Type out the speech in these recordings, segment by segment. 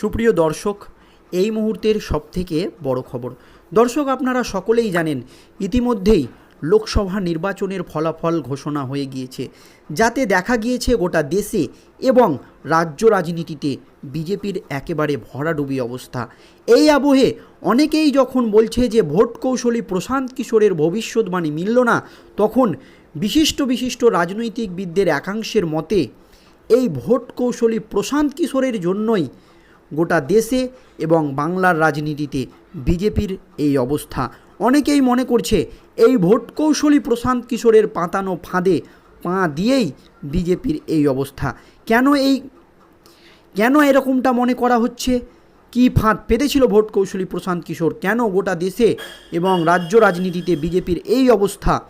সুপ্রিয় দর্শক, এই মুহূর্তের সবথেকে বড় খবর। দর্শক, আপনারা সকলেই জানেন, ইতিমধ্যেই লোকসভা নির্বাচনের ফলাফল ঘোষণা হয়ে গিয়েছে। যাতে দেখা গিয়েছে গোটা দেশে এবং রাজ্য রাজনীতিতে বিজেপির একেবারে ভরাডুবি অবস্থা। এই আবহে অনেকেই যখন বলছে যে ভোট কৌশলী প্রশান্ত কিশোরের ভবিষ্যৎবাণী মিলল না, তখন বিশিষ্ট বিশিষ্ট রাজনৈতিকবিদদের একাংশের মতে, এই ভোট কৌশলী প্রশান্ত কিশোরের জন্যই গোটা দেশে এবং বাংলার রাজনীতিতে বিজেপির এই অবস্থা। অনেকেই মনে করছে এই ভোট কৌশলী প্রশান্ত কিশোরের পাতানো ফাঁদে পা দিয়েই বিজেপির এই অবস্থা। কেন এই, কেন এরকমটা মনে করা হচ্ছে? কি ফাঁদ পেতেছিল ভোট কৌশলী প্রশান্ত কিশোর? কেন গোটা দেশে এবং রাজ্য রাজনীতিতে বিজেপির এই অবস্থা?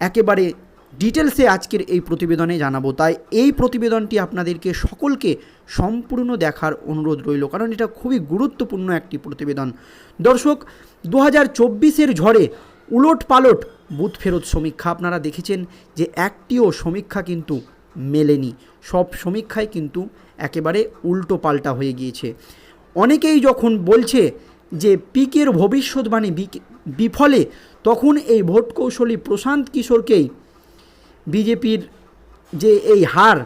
একেবারে ডিটেলসে আজকের এই প্রতিবেদনে জানাব। তাই এই প্রতিবেদনটি আপনাদেরকে সকলকে সম্পূর্ণ দেখার অনুরোধ রইল, কারণ এটা খুবই গুরুত্বপূর্ণ একটি প্রতিবেদন। দর্শক দু হাজার চব্বিশের ঝড়ে উলট পালট বুথ ফেরত সমীক্ষা। আপনারা দেখেছেন যে একটিও সমীক্ষা কিন্তু মেলেনি। সব সমীক্ষায় কিন্তু একেবারে উল্টো পাল্টা হয়ে গিয়েছে। অনেকেই যখন বলছে যে পিকের ভবিষ্যৎবাণী বিফলে, তখন এই ভোট কৌশলী প্রশান্ত কিশোরকেই বিজেপির যে এই হার,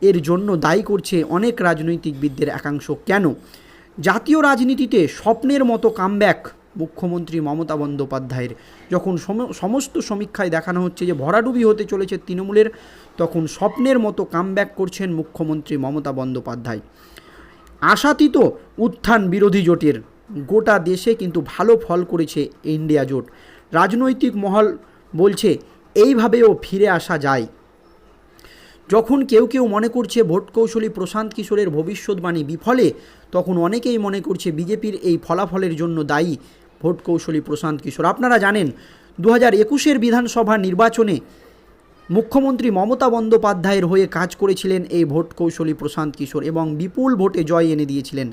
এর জন্য দায়ী করছে অনেক রাজনৈতিকবিদদের একাংশ। কেন? জাতীয় রাজনীতিতে স্বপ্নের মতো কামব্যাক মুখ্যমন্ত্রী মমতা বন্দ্যোপাধ্যায়ের। যখন সম- সমস্ত সমীক্ষায় দেখানো হচ্ছে যে ভরাডুবি হতে চলেছে তৃণমূলের, তখন স্বপ্নের মতো কামব্যাক করছেন মুখ্যমন্ত্রী মমতা বন্দ্যোপাধ্যায়। আশাতীত উত্থান বিরোধী জোটের। গোটা দেশে কিন্তু ভালো ফল করেছে ইন্ডিয়া জোট। রাজনৈতিক মহল বলছে এইভাবেও ফিরে আসা যায়। যখন কেউ কেউ মনে করছে ভোট কৌশলী প্রশান্ত কিশোরের ভবিষ্যৎবাণী বিফলে, তখন অনেকেই মনে করছে বিজেপির এই ফলাফলের জন্য দায়ী ভোট কৌশলী প্রশান্ত কিশোর। আপনারা জানেন দু হাজার একুশের বিধানসভা নির্বাচনে মুখ্যমন্ত্রী মমতা বন্দ্যোপাধ্যায়ের হয়ে কাজ করেছিলেন এই ভোট কৌশলী প্রশান্ত কিশোর এবং বিপুল ভোটে জয় এনে দিয়েছিলেন।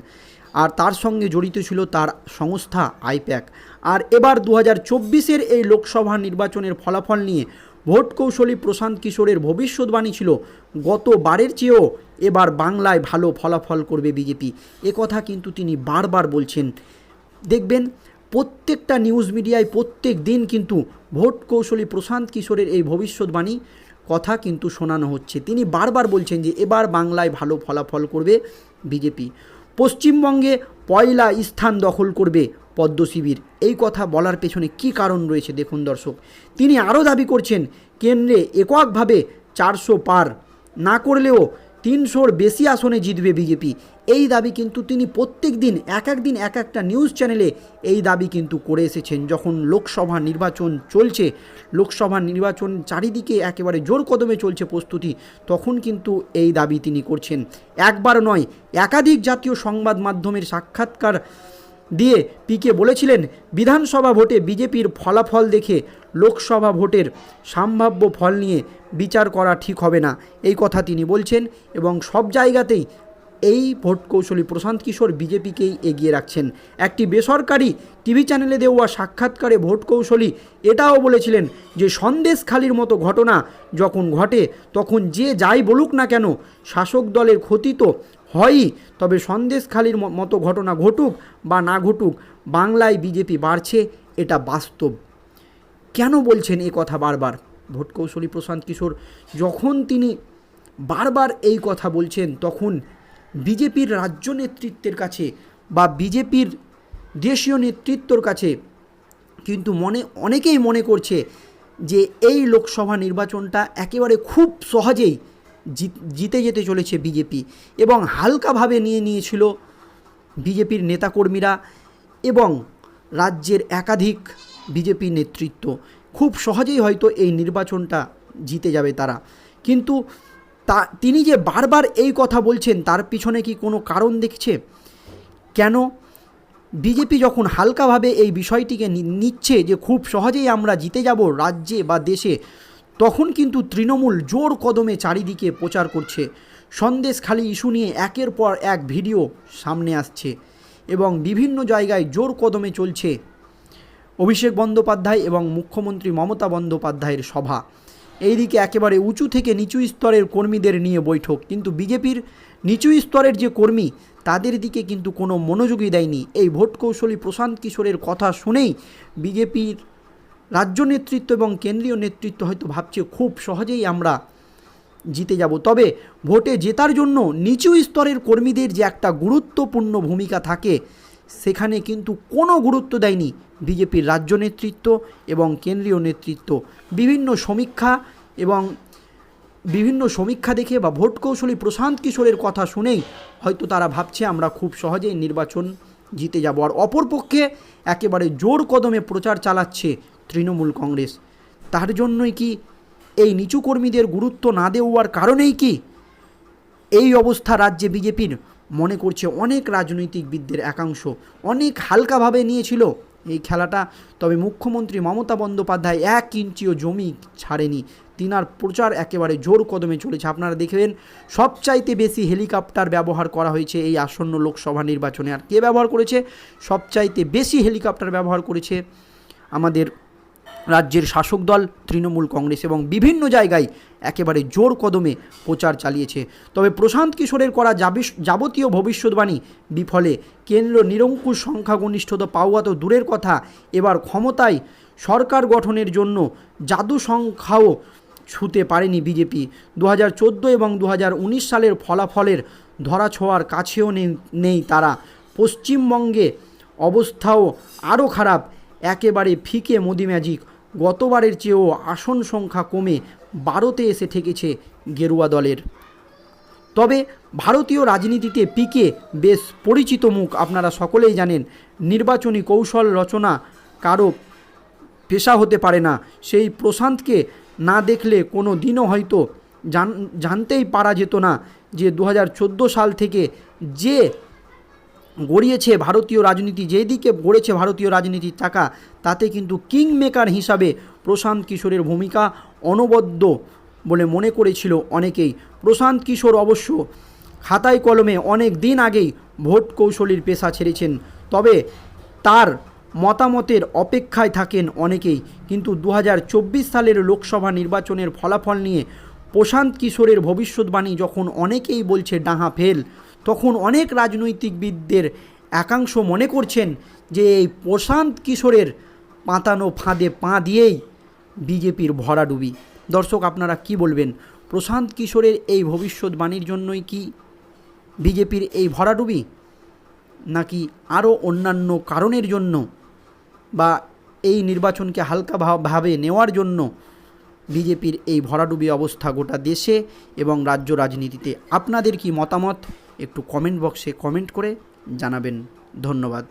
আর তার সঙ্গে জড়িত ছিল তার সংস্থা আইপ্যাক। আর এবার দু হাজার চব্বিশের এই লোকসভা নির্বাচনের ফলাফল নিয়ে ভোট কৌশলী প্রশান্ত কিশোরের ভবিষ্যৎবাণী ছিল গতবারের চেয়েও এবার বাংলায় ভালো ফলাফল করবে বিজেপি। কথা কিন্তু তিনি বারবার বলছেন। দেখবেন, প্রত্যেকটা নিউজ মিডিয়ায় প্রত্যেক দিন কিন্তু ভোট কৌশলী প্রশান্ত কিশোরের এই ভবিষ্যৎবাণী কথা কিন্তু শোনানো হচ্ছে। তিনি বারবার বলছেন যে, এবার বাংলায় ভালো ফলাফল করবে বিজেপি। পশ্চিমবঙ্গে পয়লা স্থান দখল করবে পদ্ম শিবির। এই কথা বলার পেছনে কি কারণ রয়েছে দেখুন দর্শক। তিনি আরও দাবি করছেন, কেন্দ্রে এককভাবে চারশো পার। না করলেও তিনশোর বেশি আসনে জিতবে বিজেপি। এই দাবি কিন্তু তিনি প্রত্যেক দিন এক এক দিন এক একটা নিউজ চ্যানেলে এই দাবি কিন্তু করে এসেছেন। যখন লোকসভা নির্বাচন চলছে, লোকসভা নির্বাচন চারিদিকে একেবারে জোর কদমে চলছে প্রস্তুতি, তখন কিন্তু এই দাবি তিনি করছেন। একবার নয়, একাধিক জাতীয় সংবাদ মাধ্যমের সাক্ষাৎকার দিয়ে পিকে বলেছিলেন, বিধানসভা ভোটে বিজেপির ফলাফল দেখে লোকসভা ভোটের সম্ভাব্য ফল নিয়ে বিচার করা ঠিক হবে না, এই কথা তিনি বলছেন এবং সব জায়গাতেই এই ভোট কৌশলী প্রশান্ত কিশোর বিজেপিকেই এগিয়ে রাখছেন। একটি বেসরকারি টিভি চ্যানেলে দেওয়া সাক্ষাৎকারে ভোট কৌশলী এটাও বলেছিলেন যে, সন্দেশখালির মতো ঘটনা যখন ঘটে, তখন যে যাই বলুক না কেন, শাসক দলের ক্ষতি তো হয়ই, তবে সন্দেশখালির মতো ঘটনা ঘটুক বা না ঘটুক, বাংলায় বিজেপি বাড়ছে, এটা বাস্তব। কেন বলছেন এই কথা বারবার? ভোট কৌশলী প্রশান্ত কিশোর, যখন তিনি বারবার এই কথা বলছেন, তখন বিজেপির রাজ্য নেতৃত্বের কাছে বা বিজেপির দেশীয় নেতৃত্বর কাছে কিন্তু মনে, অনেকেই মনে করছে যে এই লোকসভা নির্বাচনটা একেবারে খুব সহজেই জিত- যেতে চলেছে বিজেপি এবং হালকাভাবে নিয়ে নিয়েছিল বিজেপির নেতাকর্মীরা এবং রাজ্যের একাধিক বিজেপি নেতৃত্ব। খুব সহজেই হয়তো এই নির্বাচনটা জিতে যাবে তারা। কিন্তু তা, তিনি যে বারবার এই কথা বলছেন, তার পিছনে কি কোনো কারণ দেখছে? কেন? বিজেপি যখন হালকাভাবে এই বিষয়টিকে নিচ্ছে যে খুব সহজেই আমরা জিতে যাব রাজ্যে বা দেশে তখন কিন্তু তৃণমূল জোর কদমে চারিদিকে প্রচার করছে। সন্দেশখালি ইস্যু নিয়ে একের পর এক ভিডিও সামনে আসছে এবং বিভিন্ন জায়গায় জোর কদমে চলছে অভিষেক বন্দ্যোপাধ্যায় এবং মুখ্যমন্ত্রী মমতা বন্দ্যোপাধ্যায়ের সভা। এইদিকে একেবারে উঁচু থেকে নিচু স্তরের কর্মীদের নিয়ে বৈঠক। কিন্তু বিজেপির নিচু স্তরের যে কর্মী, তাদের দিকে কিন্তু কোনো মনোযোগই দেয়নি। এই ভোট কৌশলী প্রশান্ত কিশোরের কথা শুনেই বিজেপির রাজ্য নেতৃত্ব এবং কেন্দ্রীয় নেতৃত্ব হয়তো ভাবছে খুব সহজেই আমরা জিতে যাব। তবে ভোটে জেতার জন্য নিচু স্তরের কর্মীদের যে একটা গুরুত্বপূর্ণ ভূমিকা থাকে, সেখানে কিন্তু কোনো গুরুত্ব দেয়নি বিজেপির রাজ্য নেতৃত্ব এবং কেন্দ্রীয় নেতৃত্ব। বিভিন্ন সমীক্ষা এবং বিভিন্ন সমীক্ষা দেখে বা ভোট কৌশলী প্রশান্ত কিশোরের কথা শুনেই হয়তো তারা ভাবছে আমরা খুব সহজেই নির্বাচন জিতে যাব। আর অপরপক্ষে একেবারে জোর কদমে প্রচার চালাচ্ছে তৃণমূল কংগ্রেস। তার জন্যই কি এই নিচু কর্মীদের গুরুত্ব না দেওয়ার কারণেই কি এই অবস্থা রাজ্যে বিজেপির? মনে করছে অনেক রাজনৈতিকবিদদের একাংশ অনেক হালকাভাবে নিয়েছিল এই খেলাটা, তবে মুখ্যমন্ত্রী মমতা বন্দ্যোপাধ্যায় এক ইঞ্চিও জমি ছাড়েনি। তিনার প্রচার একেবারে জোর কদমে চলেছে। আপনারা দেখবেন, সবচাইতে বেশি হেলিকপ্টার ব্যবহার করা হয়েছে এই আসন্ন লোকসভা নির্বাচনে। আর কে ব্যবহার করেছে? সবচাইতে বেশি হেলিকপ্টার ব্যবহার করেছে আমাদের রাজ্যের শাসক দল, তৃণমূল কংগ্রেস এবং বিভিন্ন জায়গায় একেবারে জোর কদমে প্রচার চালিয়েছে। তবে প্রশান্ত কিশোরের করা যাবতীয় ভবিষ্যৎবাণী বিফলে কেন্দ্র নিরঙ্কুশ সংখ্যাগরিষ্ঠতা পাওয়া তো দূরের কথা। এবার ক্ষমতায় সরকার গঠনের জন্য জাদু সংখ্যাও ছুতে পারেনি বিজেপি। দু হাজার চোদ্দ এবং দু হাজার উনিশ সালের ফলাফলের ধরাছোঁয়ার কাছেও নেই তারা। পশ্চিমবঙ্গে অবস্থাও আরও খারাপ। একেবারে ফিকে মোদি ম্যাজিক। গতবারের চেয়েও আসন সংখ্যা কমে বারোতে এসে ঠেকেছে গেরুয়া দলের। তবে ভারতীয় রাজনীতিতে পিকে বেশ পরিচিত মুখ আপনারা সকলেই জানেন। নির্বাচনী কৌশল রচনা কারও পেশা হতে পারে না। সেই প্রশান্তকে না দেখলে কোনো দিনও হয়তো জান, জানতেই পারা যেত না যে দু হাজার চোদ্দ সাল থেকে যে গড়িয়েছে ভারতীয় রাজনীতি যেদিকে গড়েছে ভারতীয় রাজনীতির চাকা, তাতে কিন্তু কিং মেকার হিসাবে প্রশান্ত কিশোরের ভূমিকা অনবদ্য বলে মনে করেছিল অনেকেই। প্রশান্ত কিশোর অবশ্য খাতায় কলমে অনেক দিন আগেই ভোট কৌশলীর পেশা ছেড়েছেন, তবে তার মতামতের অপেক্ষায় থাকেন অনেকেই। কিন্তু দু হাজার চব্বিশ সালের লোকসভা নির্বাচনের ফলাফল নিয়ে প্রশান্ত কিশোরের ভবিষ্যৎবাণী যখন অনেকেই বলছে ডাহা ফেল তখন অনেক রাজনৈতিকবিদদের একাংশ মনে করছেন যে এই প্রশান্ত কিশোরের পাতানো ফাঁদে পা দিয়েই বিজেপির ভরাডুবি। দর্শক, আপনারা কি বলবেন? প্রশান্ত কিশোরের এই ভবিষ্যৎবাণীর জন্যই কি বিজেপির এই ভরাডুবি? নাকি আরও অন্যান্য কারণের জন্য বা এই নির্বাচনকে হালকা ভাবে নেওয়ার জন্য বিজেপির এই ভরাডুবি অবস্থা গোটা দেশে এবং রাজ্য রাজনীতিতে? আপনাদের কি মতামত? একটু কমেন্ট বক্সে কমেন্ট করে জানাবেন। ধন্যবাদ।